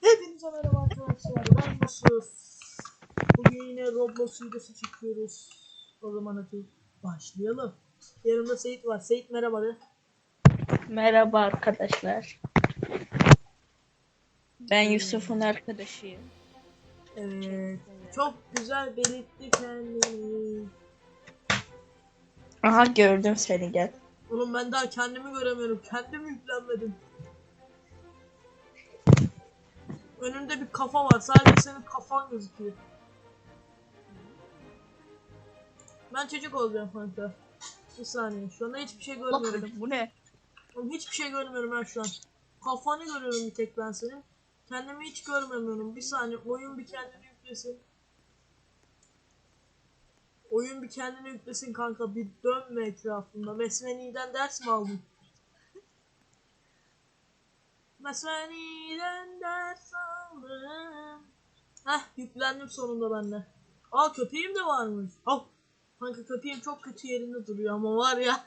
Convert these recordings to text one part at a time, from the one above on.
Hepinize merhaba arkadaşlar. Ben Yusuf. Bugün yine Roblox videosu çekiyoruz. O zaman hadi başlayalım. Yanımda Seyit var. Seyit merhaba de. Merhaba arkadaşlar. Ben Yusuf'un arkadaşıyım. Evet. Çok güzel belirtti kendini. Aha gördüm seni gel. Oğlum ben daha kendimi göremiyorum. Kendim yüklenmedim. Önümde bir kafa var. Sadece senin kafan gözüküyor. Ben çocuk olacağım kanka. Bir saniye. Şu anda hiçbir şey görmüyorum. bu ne? Oğlum hiçbir şey görmüyorum ben şu an. Kafanı görüyorum bir tek ben senin. Kendimi hiç görmemiyorum. Bir saniye oyun bir kendini yüklesin. Oyun bir kendini yüklesin kanka. Bir dönme etrafında. Mesveni'den ders mi aldın? Mesveni'den ders aldım. Heh yüklendim sonunda ben de. Aa köpeğim de varmış. Al. Kanka köpeğim çok kötü yerinde duruyor ama var ya.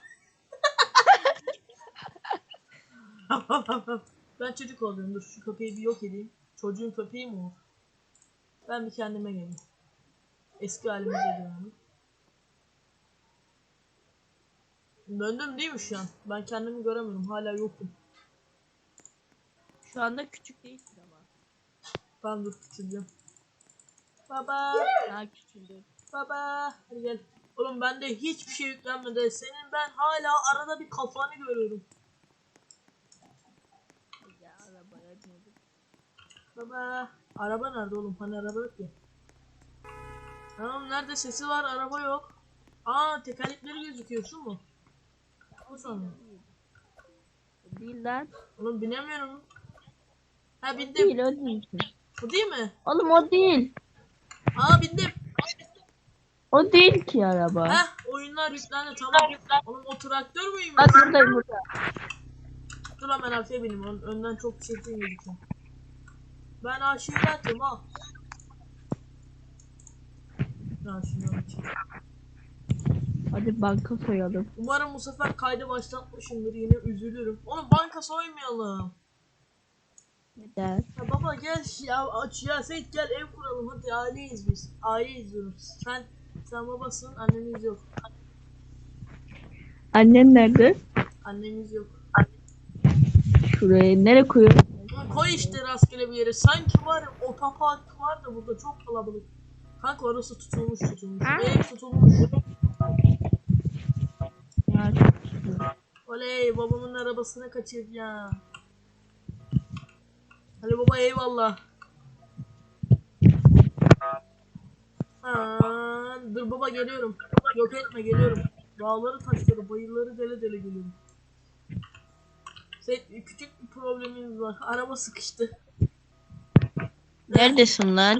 ben çocuk oldum. Dur şu köpeği bir yok edeyim. Çocuğun köpeği mi o? Ben bir kendime geleyim. Eski halimize dönelim. Döndüm değil mi şu an? Ben kendimi göremiyorum. Hala yokum. Şu anda küçük değilsin ama. Ben dur küçüleceğim. Baba. Daha küçüldün. Baba. Hadi gel. Oğlum bende hiçbir şey yüklenmedi. Senin ben hala arada bir kafanı görüyorum. Ya arabaya bindim. Baba. Araba nerede oğlum? Hani araba yok ya. Tamam nerede sesi var araba yok. Aa tekerlekleri gözüküyor şu mu? Bu sonra. Değil lan. Oğlum binemiyorum. Ha bindim. Değil o değil. Bu değil mi? Oğlum o değil. Aa bindim. O değil ki araba. Heh oyunlar yüklendi tamam. Oğlum o traktör müymüş? Bak buradayım burada. Dur hemen arkaya bineyim. Ön- Önden çok çirkin gözüküyor. Ben atayım ha. Ya şundan açayım. Hadi banka soyalım. Umarım bu sefer kaydı başlatmışımdır yine üzülürüm. Oğlum banka soymayalım. Neden? Ya baba gel ya aç ya sen gel ev kuralım hadi aileyiz biz. Aile izliyoruz. Sen sen babasın annemiz yok. Annen nerede? Annemiz yok. Şuraya nereye koyuyor? Ulan Koy işte rastgele bir yere. Sanki var ya otopark var da burada çok kalabalık. Kanka orası tutulmuş tutulmuş. Ev tutulmuş. Ya, Oley babamın arabasını kaçırdı ya. Hadi baba eyvallah. Aa, dur baba geliyorum. Yok etme geliyorum. Dağları taşları bayırları dele dele geliyorum. Şey, küçük bir problemimiz var. Araba sıkıştı. Neredesin lan?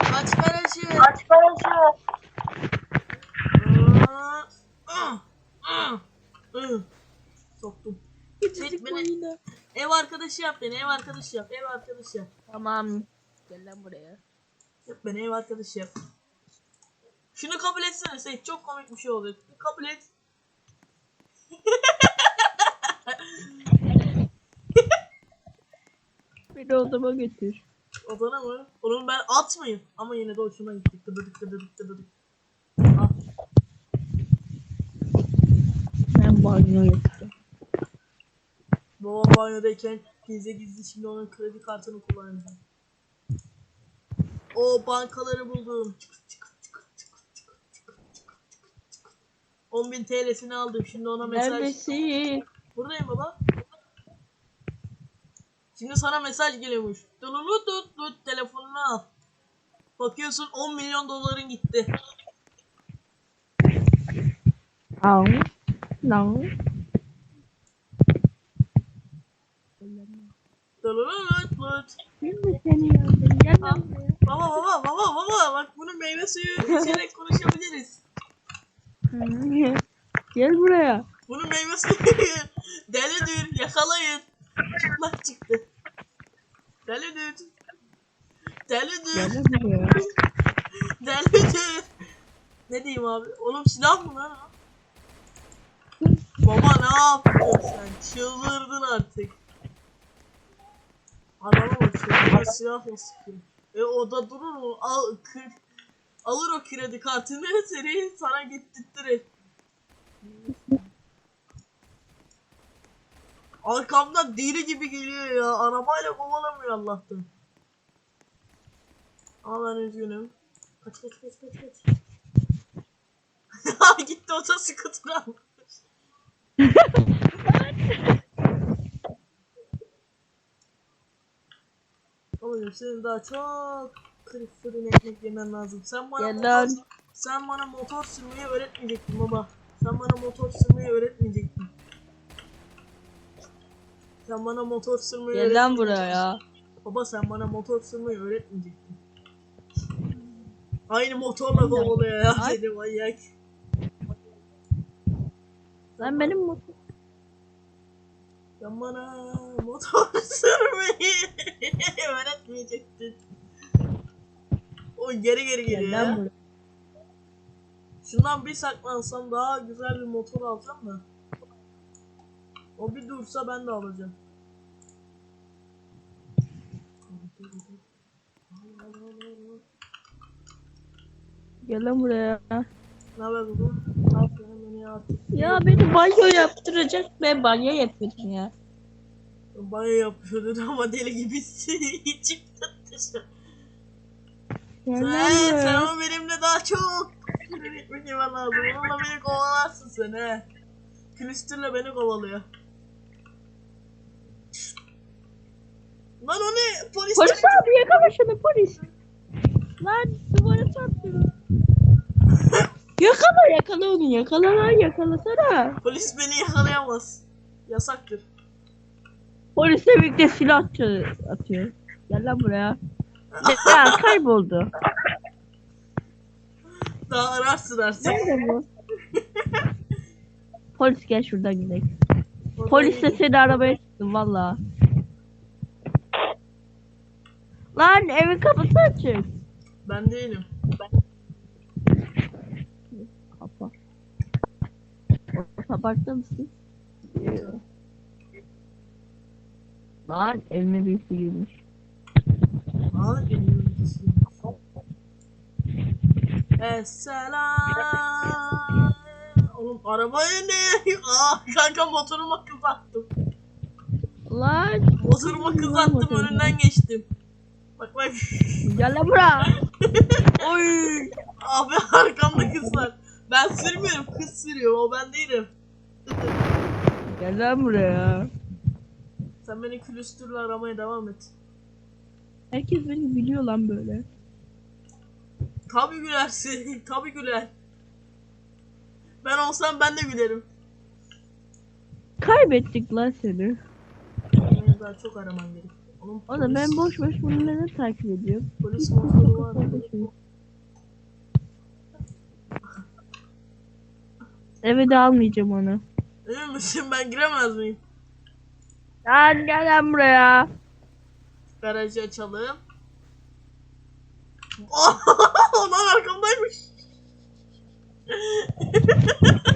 Aç garajı. Aç garajı. Soktum. Çek beni. Ev arkadaşı yap beni. Ev arkadaşı yap. Ev arkadaşı yap. Tamam. Gel lan buraya. Yap beni ev arkadaşı yap. Şunu kabul etsene Seyit. Çok komik bir şey oluyor. Kabul et. Beni odama götür. Odana mı? Oğlum ben at mıyım? Ama yine de hoşuma gitti. Kıdıdık kıdıdık. Ah. Ben banyo yapacağım. Banyodayken gizli gizli şimdi onun kredi kartını kullanacağım. O bankaları buldum. 10.000 TL'sini aldım. Şimdi ona mesaj... Neredesin? Buradayım baba. Şimdi sana mesaj geliyormuş. Dululu tut tut telefonunu al. Bakıyorsun 10 milyon doların gitti. Al. Lan. Dululu tut tut. Şimdi seni yandım. Gel. Baba baba baba baba bak bunun meyve suyu içerek konuşabiliriz. Gel buraya. Bunun meyve suyu delidir yakalayın. Çıplak çıktı. Delidir. Delidir. Gel buraya. Delidir. Ne diyeyim abi? Oğlum silah mı lan? Baba ne yaptın sen? Çıldırdın artık. Bana silahla sıkıyor. E o da durur mu? Al, kır, alır o kredi kartını seni sana gittirtir. Arkamdan deli gibi geliyor ya. Arabayla kovalamıyor Allah'tan. Ama ben üzgünüm. Kaç kaç kaç kaç kaç. Gitti otoskuter almış. Oğlum senin daha çok kırık fırın ekmek yemen lazım. Sen bana Gel motor, lan. sen bana motor sürmeyi öğretmeyecektin baba. Sen bana motor sürmeyi öğretmeyecektin. Sen bana motor sürmeyi Gel lan buraya. Baba sen bana motor sürmeyi öğretmeyecektin. Aynı motorla kovalıyor ya Ay. seni manyak. Lan benim motor. Sen bana motor sürmeyi öğretmeyecektin. O geri geri geliyor ya. buraya. Şundan bir saklansam daha güzel bir motor alacağım da. O bir dursa ben de alacağım. Gel lan buraya. Ne haber baba? Aferin beni artık. Ya beni banyo yaptıracak. Ben banyo yapıyorum ya. Banyo yapıyordun ama deli gibi çıktın dışarı. Sen, sen ama benimle daha çok üretmek yemen lazım. Onunla beni kovalarsın sen he. Külüstürle beni kovalıyor. Lan o ne? Polis, Polis abi yakala şunu polis. Lan duvara çarptı. yakala yakala onu yakala lan yakalasana. polis beni yakalayamaz. Yasaktır. Polisle birlikte silah atıyor- atıyor. Gel lan buraya. Ya kayboldu. Daha ararsın artık. Nerede bu? Polis gel şuradan gidelim. Polis de seni arabaya çıktı valla. Lan evin kapısı açık. Ben değilim. Kapa. Otoparkta mısın? Lan evime birisi girmiş. Aa, elimin ikisiymiş. Esselam. Oğlum arabaya ne? Aa kanka motoruma kız attım. Lan Motoruma kız attım motoru. önünden geçtim. Bak bak. gel lan buraya. Oy. Abi arkamda kız var. Ben sürmüyorum kız sürüyor o ben değilim. Gel lan buraya. Sen beni külüstürle aramaya devam et. Herkes beni biliyor lan böyle. Tabi gülersin. Tabi güler. Ben olsam ben de gülerim. Kaybettik lan seni. Beni daha çok araman gerek. Oğlum Oğlum ben polis- boş boş bunu neden takip ediyorum? Polis motoru var. Eve de almayacağım onu. Emin misin ben giremez miyim? Lan gel lan buraya. Garajı açalım. Lan arkamdaymış.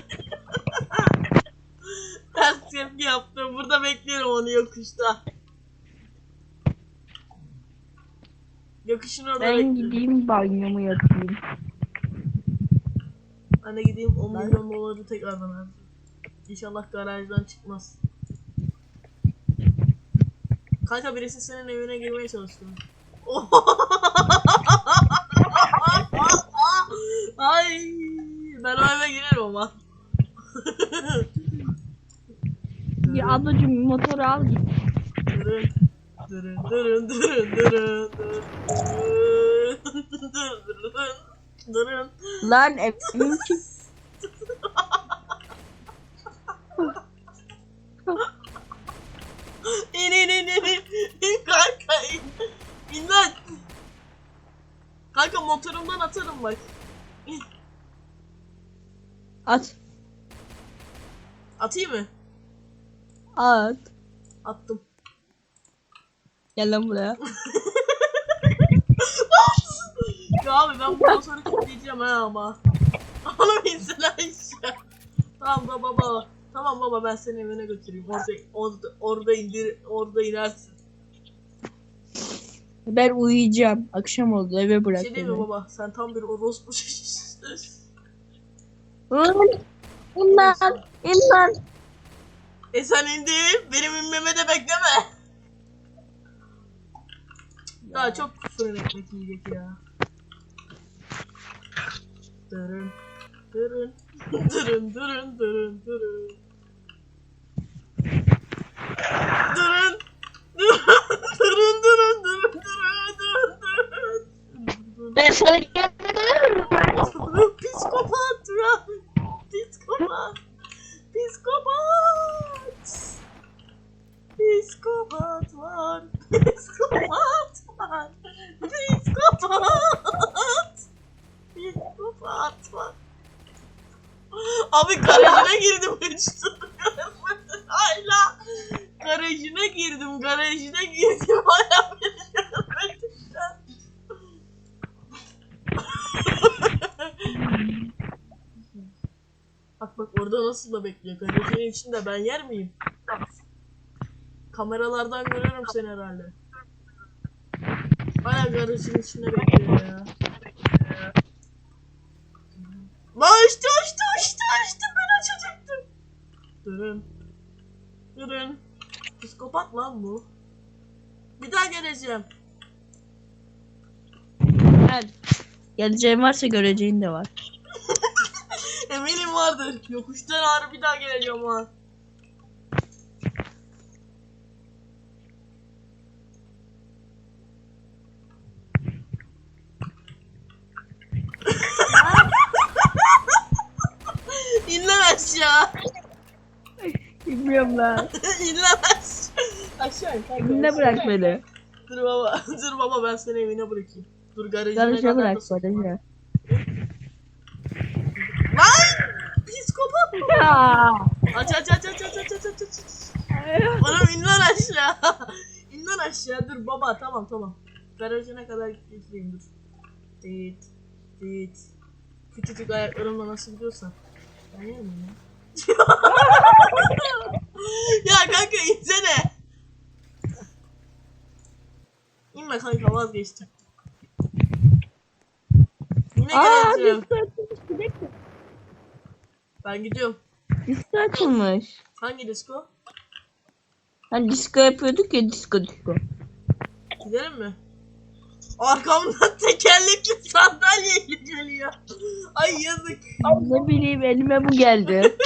Ters tepki yaptım. Burada bekliyorum onu yokuşta. Yokuşun orada Ben bekliyorum. gideyim banyomu yapayım. Ben de gideyim 10 milyon doları tekrardan harcayayım. İnşallah garajdan çıkmaz. Kanka birisi senin evine girmeye çalışıyor. Ay, ben o eve girerim ama. Ya ablacım motoru al git. Durun durun durun durun durun durun durun durun Lan evim. Kanka motorumdan atarım bak. At. Atayım mı? At. Attım. Gel lan buraya. Ya abi ben bu motoru kilitleyeceğim ha ama. Oğlum insene aşağı. Tamam baba baba. Tamam baba ben seni evine götüreyim. Orada orada orada indir orada inersin. Ben uyuyacağım. Akşam oldu eve Bir bırak şey beni. baba? Sen tam bir orospu. İn lan. E sen indin. Benim inmeme de bekleme. Daha çok fırın ekmek yiyecek ya. Dırın dırın dırın. Dırın. Dırın dırın dırın dırın dırın dırın. Ben sana gelmedim. Psikopat ya. Psikopat. Psikopat. Psikopat var. Psikopat var. Psikopat. Psikopat var. Abi garajına girdim durmuyorum. Hala garajına girdim, garajına girdim. Hala beni görmedin sen. Bak bak orada nasıl da bekliyor. Garajın içinde ben yer miyim? Kameralardan görüyorum seni herhalde. Hala garajın içinde bekliyor ya. Lan açtı açtı açtı ben açacaktım. Durun. Durun. Psikopat lan bu. Bir daha geleceğim. Gel. Geleceğin varsa göreceğin de var. Eminim vardır. Yokuştan ağrı bir daha geleceğim ha. İn lan aşağı. Bilmiyorum lan. İn lan aşağı. Aşağı. Evinde bırak beni. Dur baba. Dur baba ben seni evine bırakayım. Dur garajına Garaja kadar bırak da sokma. garaja. Lan! Psikopat bu. Ya. Aç aç aç aç aç aç aç aç aç. Oğlum in lan aşağı. in lan aşağı dur baba tamam tamam. Garajına kadar getireyim dur. Dit. Dit. Küçücük ayaklarımla nasıl gidiyorsan. Ben yer miyim ya? ya kanka insene. İnme kanka vazgeçtim. Yine Aa geleceğim. disko açılmış. Bir dakika. Ben gidiyorum. Disko açılmış. Hangi disco? Hani disko yapıyorduk ya disko disko. Gidelim mi? Arkamdan tekerlekli sandalyeyle geliyor. Ay yazık. Ne bileyim elime bu geldi.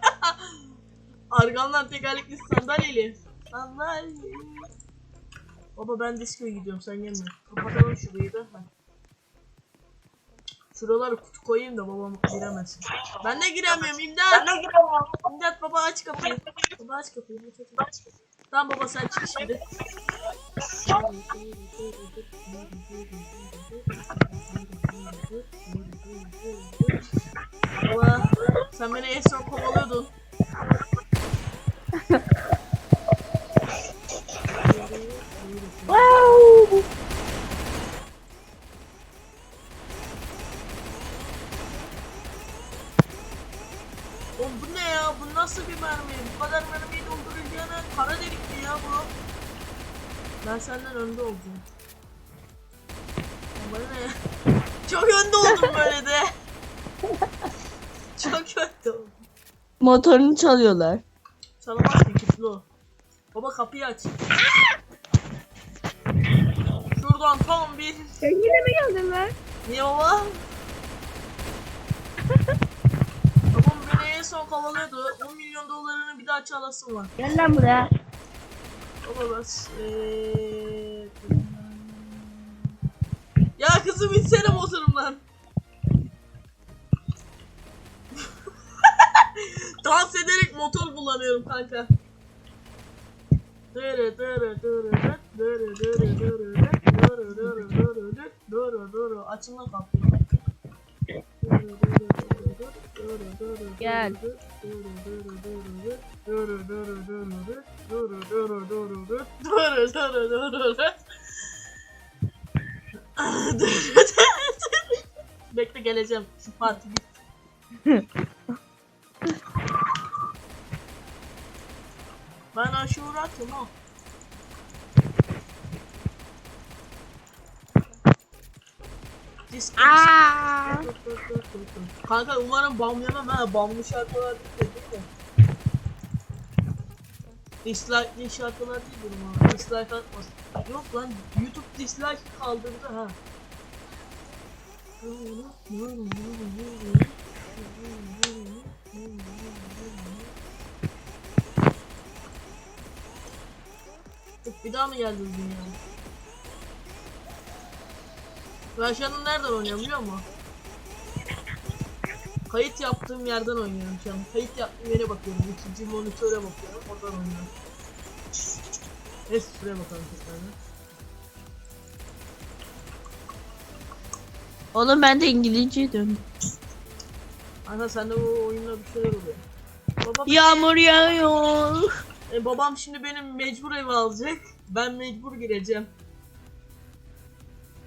Arkamdan tekerlekli sandalyeli. Sandalye. Baba ben diskoya gidiyorum sen gelme. Kapatalım şurayı da. Ha. Şuraları kutu koyayım da babam giremesin. Ben de giremiyorum imdat. Ben de giremiyorum. İmdat baba aç kapıyı. Baba aç kapıyı. Aç, aç, aç. Tamam baba sen çık şimdi. Baba sen beni en son kovalıyordun. wow. Oğlum bu ne ya? Bu nasıl bir mermi? Bu kadar mermiyi dolduracağına kara delikti ya bu. Ben senden önde olacağım. Bana ne ya? Çok önde oldum böyle de. Çok önde oldum. Motorunu çalıyorlar. Çalamaz ki kilitli o. Baba kapıyı aç. Şuradan tam bir... Sen yine mi geldin lan? Niye baba? Son kovalıyordu. 10 milyon dolarını bir daha çalasın var. Gel lan buraya. Bas. Eee... Ya kızım insene motorumdan. Dans ederek motor kullanıyorum kanka. Dırı dırı dırı dırı dırı dırı dırı dırı dırı dırı dırı dırı dırı kapıyı. Gel. Bekle geleceğim. Şu parti bit. ben aşuratım o. Disco. Aa. Kanka umarım bam yemem ha. Bamlı şarkılar değil de? Dislike'li şarkılar değil bunlar. Dislike atmaz. Yok lan YouTube dislike kaldırdı ha. Bir daha mı geldi dünya? Ben şu anda nereden oynuyorum biliyor musun? Kayıt yaptığım yerden oynuyorum şu an. Kayıt yaptığım yere bakıyorum. İkinci monitöre bakıyorum. Oradan oynuyorum. Neyse şuraya bakalım tekrardan. Oğlum ben de İngilizce döndüm. Kanka sende bu oyunda bir şeyler oluyor. Baba, Yağmur yağıyor. e, babam şimdi benim mecbur eve alacak. Ben mecbur gireceğim.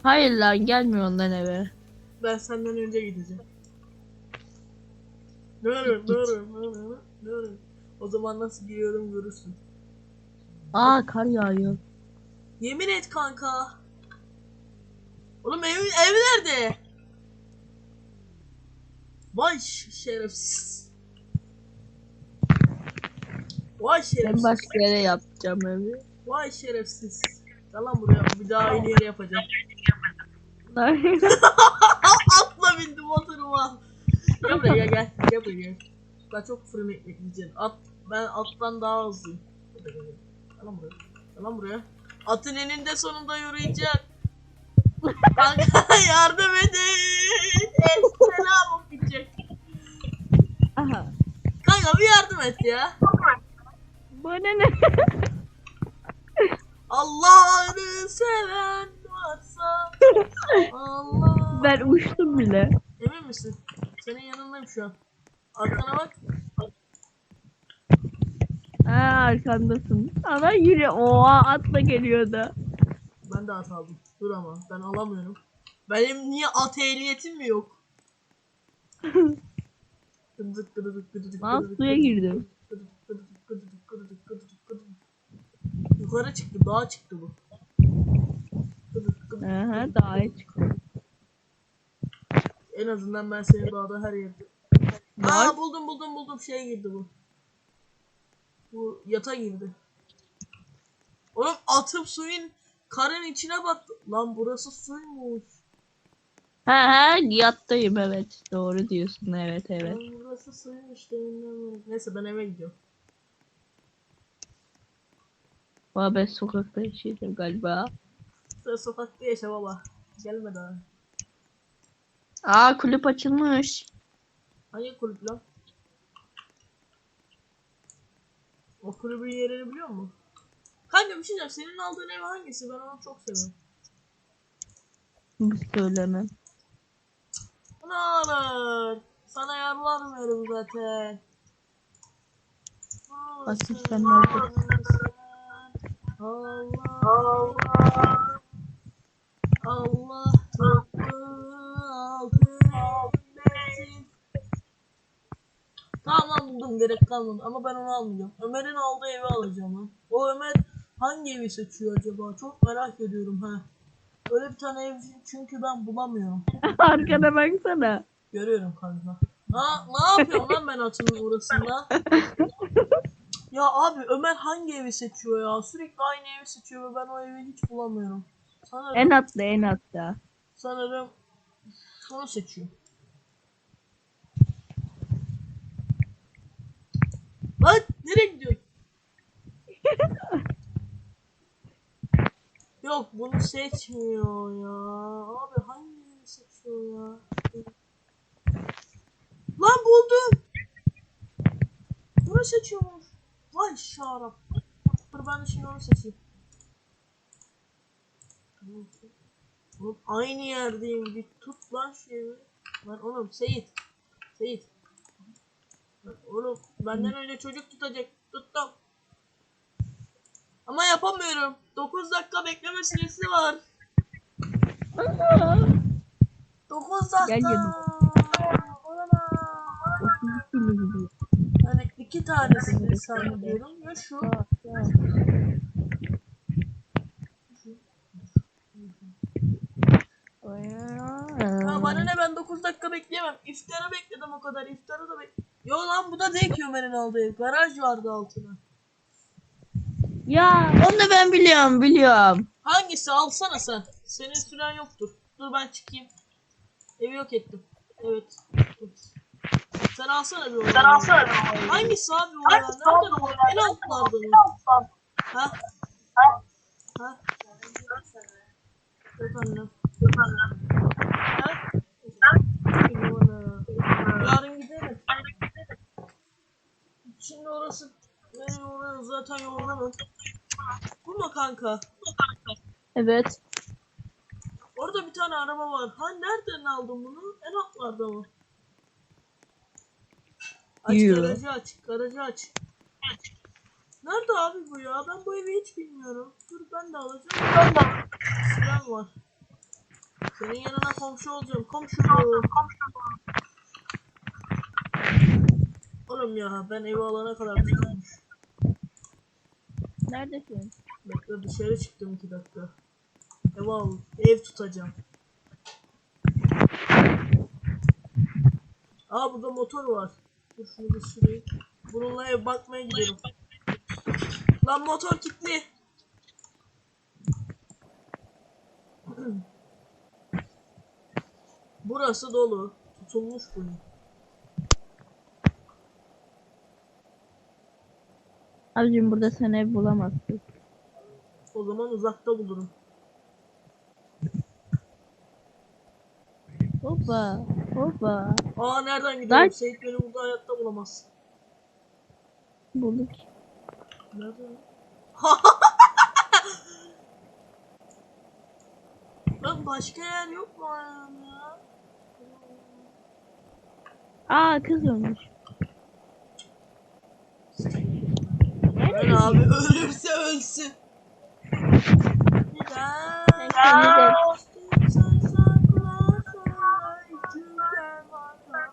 Hayır lan gelmiyor ondan eve. Ben senden önce gideceğim. Nörüm, nörüm, nörüm, nörüm. O zaman nasıl giriyorum görürsün. Aa kar yağıyor. Yemin et kanka. Oğlum ev, ev nerede? Vay şerefsiz. Vay Ben şerefsiz. başka yere yapacağım evi. Vay şerefsiz. Gel lan buraya bir daha aynı yere yapacağım. Atla bindim motoruma. Gel buraya gel gel. Buraya. Ben çok fırın ekmek yiyeceğim. At, ben attan daha hızlıyım. Gel lan buraya. Gel lan buraya. Atın eninde sonunda yürüyecek. Kanka yardım edin. Selam okuyacak. Aha. Kanka bir yardım et ya. Bu ne ne? Allah'ını seven varsa Allah. ben uçtum bile. Emin misin? Senin yanındayım şu an. Arkana bak. Ha arkandasın. Ama yine oha atla geliyordu. Ben de at aldım. Dur ama ben alamıyorum. Benim niye at ehliyetim mi yok? Lan suya girdim. Yukarı çıktı, dağa çıktı bu. Aha iyi çıktı. En azından ben seni dağda her yerde. Aa buldum buldum buldum şeye girdi bu. Bu yata girdi. Oğlum atım suyun karın içine battı. Lan burası suymuş. Ha ha yattayım evet. Doğru diyorsun evet evet. Lan burası suymuş deminden beri. Neyse ben eve gidiyorum. Ama ben sokakta yaşıyorum galiba. Sen sokakta yaşa baba. Gelme daha. Aa kulüp açılmış. Hangi kulüp lan? O kulübün yerini biliyor musun? Kanka bir şey diyeceğim. Senin aldığın ev hangisi? Ben onu çok seviyorum. Bir söylemem. Ne olur. Sana yarlamıyorum zaten. Olursun, sen. Allah Allah Allah. Tamam buldum gerek kalmadı ama ben onu almayacağım. Ömer'in aldığı evi alacağım lan. O Ömer hangi evi seçiyor acaba? Çok merak ediyorum ha. Öyle bir tane ev çünkü ben bulamıyorum. Arkana baksana. Görüyorum kanka. Ha, ne yapıyorum lan ben atının orasında? ya abi Ömer hangi evi seçiyor ya? Sürekli aynı evi seçiyor ve ben o evi hiç bulamıyorum. Sanırım, En atla en atla. sanırım şunu seçiyor. Lan nereye gidiyorsun? Yok bunu seçmiyor ya. Abi hangi evi seçiyor ya? Lan buldum. Bunu seçiyormuş. Vay şarap. Dur ben de şimdi onu seçeyim. Oğlum aynı yerdeyim. Bir tut lan şu evi. Lan oğlum Seyit. Seyit. Lan Oğlum benden önce çocuk tutacak. Tuttum. Ama yapamıyorum. 9 dakika bekleme süresi var. 9 dakika. Gel yanıma. Olamaz. İki tanesini zannediyorum. Ya şu. bana ne ben 9 dakika bekleyemem. İftara bekledim o kadar. İftara da bek... Yo lan bu da değil ki Ömer'in aldığı ev. Garaj vardı altına. Ya onu da ben biliyorum biliyorum. Hangisi alsana sen. Senin süren yoktur. Dur ben çıkayım. Evi yok ettim. Evet. Dur. Sen alsana bir oradan. Sen alsana bir Hangisi abi o ya? Nereden o? En altlarda mı? Ha? Ha? Yok annem. Yok annem. Ha? Ana. Yarın gidelim. Şimdi orası beni oraya zaten yorgunum. Bu mu kanka? Evet. Orada bir tane araba var. Ha nereden aldın bunu? En altlarda mı? Aç Yoo. garajı aç. Garajı aç. Nerede abi bu ya? Ben bu evi hiç bilmiyorum. Dur ben de alacağım. Ben de Silah var. Senin yanına komşu olacağım. Komşu. Oğlum ya ben evi alana kadar tutulmuş. Neredesin? Bekle dışarı çıktım iki dakika. Ev al. Ev tutacağım. Aa burada motor var. Dur şunu bir süreyim. Bununla ev bakmaya gidelim. Lan motor kilitli. Burası dolu. Tutulmuş bu. Abicim burada sen ev bulamazsın. O zaman uzakta bulurum. Hoppa. Hoppa. Aa nereden gidiyorum? Lan. Seyit beni burada hayatta bulamaz. Bulduk. Nerede? Lan başka yer yok mu ya? Aa kız olmuş. Ben abi ölürse ölsün. Neden? kendine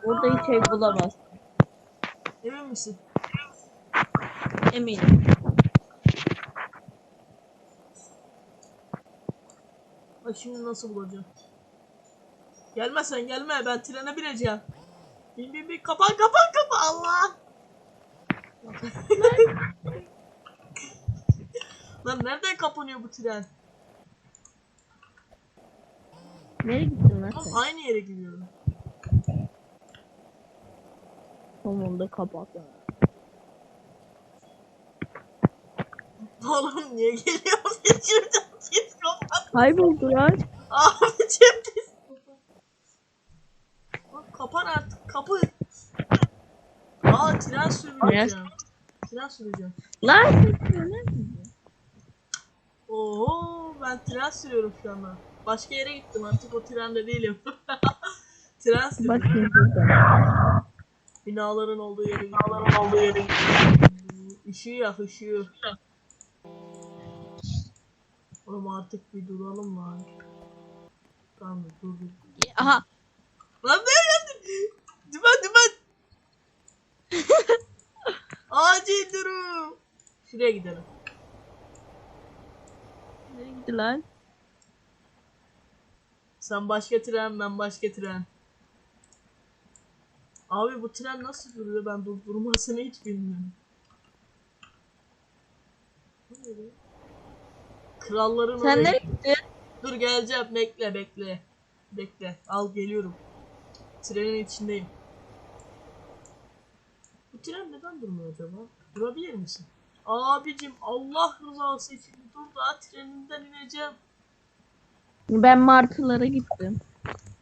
Burada hiç ev bulamazsın. Emin misin? Eminim. Bak şimdi nasıl bulacağım? Gelme sen gelme ben trene bineceğim. Bin bin bin kapan kapan kapan Allah. Lan nereden kapanıyor bu tren? Nereye gittin lan sen? aynı yere gidiyorum. Sonunda kapat. Oğlum niye geliyor? Şuradan git kapat. Kayboldu lan. Abi ceptesin. Bak kapan artık kapı. Aa tren süreceğim. Tren süreceğim. Lan? Oho ben tren sürüyorum şu anda. Başka yere gittim artık o trende değilim. tren Bak sürüyorum. şimdi burada. Binaların olduğu yere Binaların olduğu yere Işığı yak ışığı. Oğlum artık bir duralım lan. Tamam dur dur. Aha. Lan geldi? Dümen dümen. Acil durum. Şuraya gidelim. Nereye gitti lan? Sen başka tren ben başka tren. Abi bu tren nasıl duruyor ben durdurmasını hiç bilmiyorum. Kralların Sen oraya- nereye? Dur geleceğim bekle bekle. Bekle al geliyorum. Trenin içindeyim. Bu tren neden durmuyor acaba? Durabilir misin? Abicim Allah rızası için dur da treninden ineceğim. Ben martılara gittim.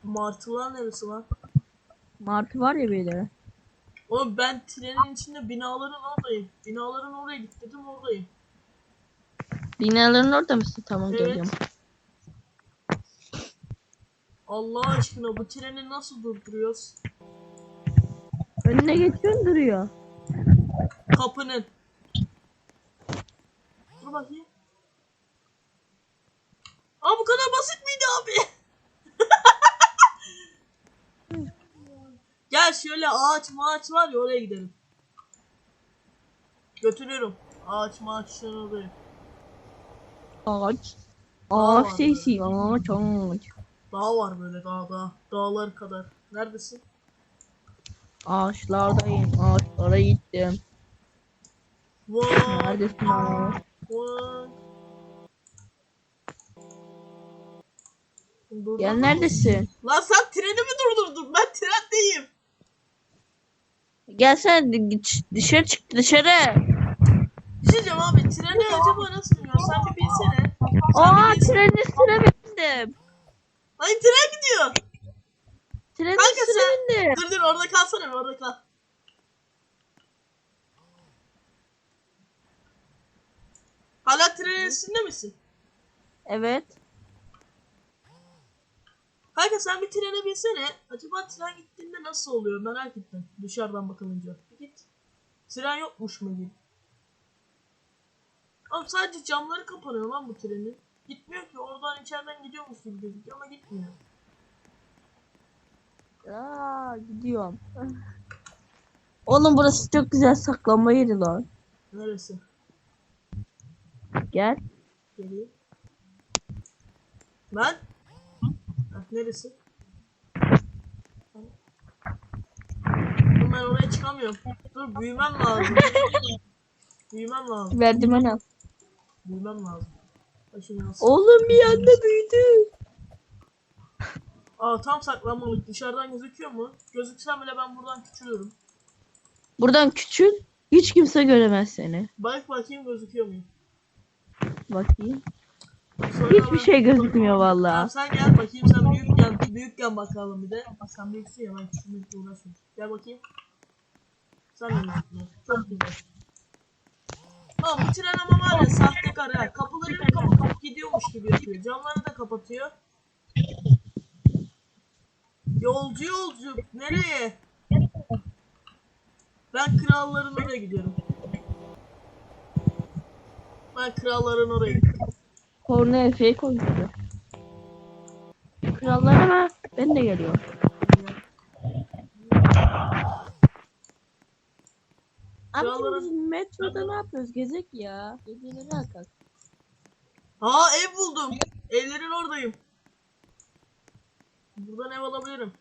Martılar neresi lan? Martı var ya de. Oğlum ben trenin içinde binaların oradayım. Binaların oraya git dedim oradayım. Binaların orada mısın? Tamam Evet. geliyorum. Allah aşkına bu treni nasıl durduruyoruz? Önüne geçiyorsun duruyor. Kapının. Dur bakayım. Aa bu kadar basit miydi abi? Gel şöyle ağaç maaç var ya oraya gidelim. Götürüyorum. Ağaç maaçların oraya. Ağaç. Ağaç sesi. Ağaç ağaç. Dağ var böyle dağ dağ. Dağlar kadar. Neredesin? Ağaçlardayım. Ağaçlara gittim. Vay. Neredesin ağaç? Vay. Dur Gel lan. neredesin? Lan sen treni mi durdurdun? Ben trendeyim. Gel sen d- git- dışarı çık dışarı. Bir şey diyeceğim abi. Treni acaba nasıl biniyor? Sen bir binsene. Aa bir trenin üstüne bindim. Ay tren gidiyor. Trenin Kanka üstüne sen- bindim. Dur dur orada kalsana bir orada kal. Hala trenin üstünde misin? Evet. Kanka sen bir trene binsene. Acaba tren gittiğinde nasıl oluyor merak ettim. Dışarıdan bakılınca. Bir git. Tren yokmuş mu gibi. Oğlum sadece camları kapanıyor lan bu trenin. Gitmiyor ki oradan içeriden gidiyormuş gibi gözüküyor ama gitmiyor. Aa gidiyorum. Oğlum burası çok güzel saklanma yeri lan. Neresi? Gel. Geliyor. Ben? Neresi? Dur ben oraya çıkamıyorum. Dur büyümem lazım. büyümem lazım. Merdiven al. Büyümem lazım. Başım nasıl? Oğlum bir anda büyüdü. Aa tam saklanmalık. Dışarıdan gözüküyor mu? Gözüksem bile ben buradan küçülürüm. Buradan küçül. Hiç kimse göremez seni. Bak bakayım gözüküyor muyum? Bakayım. Hiçbir şey gözükmüyor vallahi. sen gel bakayım sen büyükken büyükken bakalım bir de. Sen büyüksün ya ben küçülmekle uğraşmıyorum. Gel bakayım. Sen büyüksün. Çok güzel. Tamam bu tren ama var ya sahtekar ha. Kapıları kapatıp gidiyormuş gibi yapıyor. Camları da kapatıyor. Yolcu yolcu nereye? Ben kralların oraya gidiyorum. Ben kralların oraya gidiyorum. Korna Efe'yi koymuştu. Krallar ama ben de geliyorum. Abi biz metroda ne yapıyoruz? Gezek ya. Geceleri kalk. Aa ev buldum. Evlerin oradayım. Buradan ev alabilirim.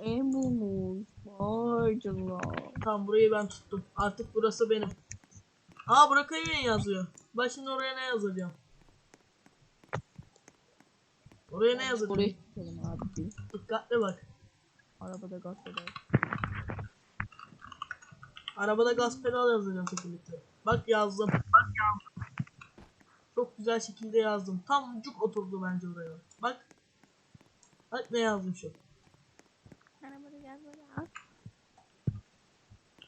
En bulmuş. Vay canına. Tamam burayı ben tuttum. Artık burası benim. Aa bırakayım yazıyor. Ben şimdi oraya ne yazacağım? Oraya ne yazacağım? Oraya çıkalım abi. Dikkatli bak. Arabada gaz pedal. Arabada gaz pedal yazacağım kesinlikle. Bak yazdım. Çok güzel şekilde yazdım. Tam cuk oturdu bence oraya. Bak. Bak ne yazmışım. Arabada gaz pedal.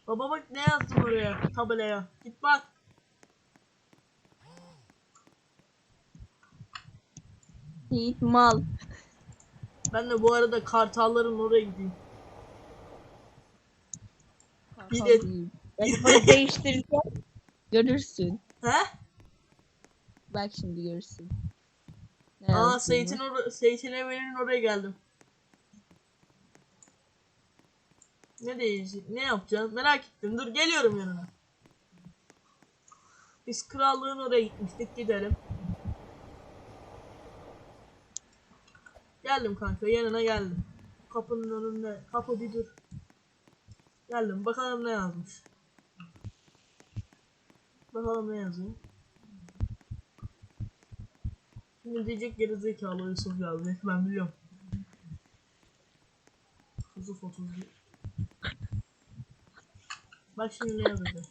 Baba bak ne yazdım oraya tabelaya. Git bak. Yiğit mal. Ben de bu arada kartalların oraya gideyim. Bir de-. Ben bunu değiştireceğim. Görürsün. He? Bak şimdi görürsün. Aa yazdığımı. Seyit'in or Seyit'in evinin oraya geldim. Ne diyeceğiz? Ne yapacağız? Merak ettim. Dur geliyorum yanına. Biz krallığın oraya gitmiştik. Gidelim. Geldim kanka. Yanına geldim. Kapının önünde. Kapı bir dur. Geldim. Bakalım ne yazmış. Bakalım ne yazıyor. Şimdi diyecek gerizekalı Yusuf yazdı. Ben biliyorum. Yusuf 30. Bak şimdi ne yazacak.